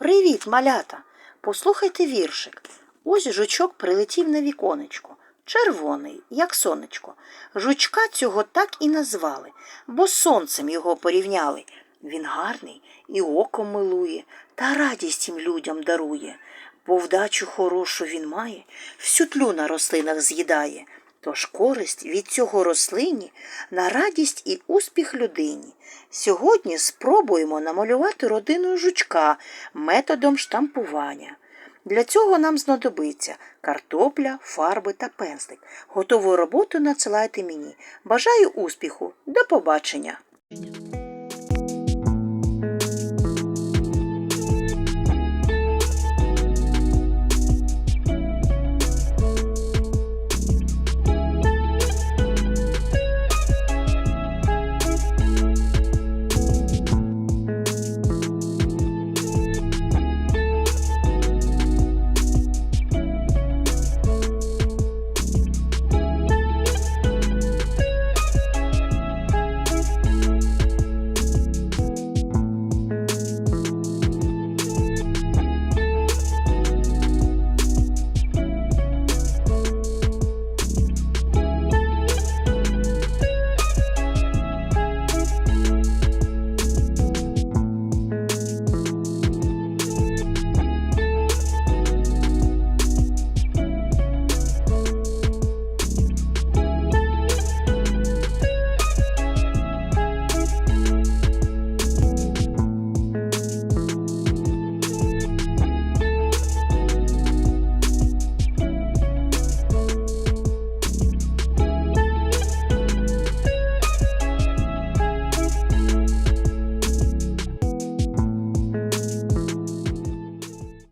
Привіт, малята! Послухайте віршик. Ось жучок прилетів на віконечко. Червоний, як сонечко. Жучка цього так і назвали, бо сонцем його порівняли. Він гарний і око милує, та радість їм людям дарує. Бо вдачу хорошу він має, всю тлю на рослинах з'їдає. Тож користь від цього рослині на радість і успіх людині. Сьогодні спробуємо намалювати родину жучка методом штампування. Для цього нам знадобиться картопля, фарби та пензлик. Готову роботу надсилайте мені. Бажаю успіху. До побачення!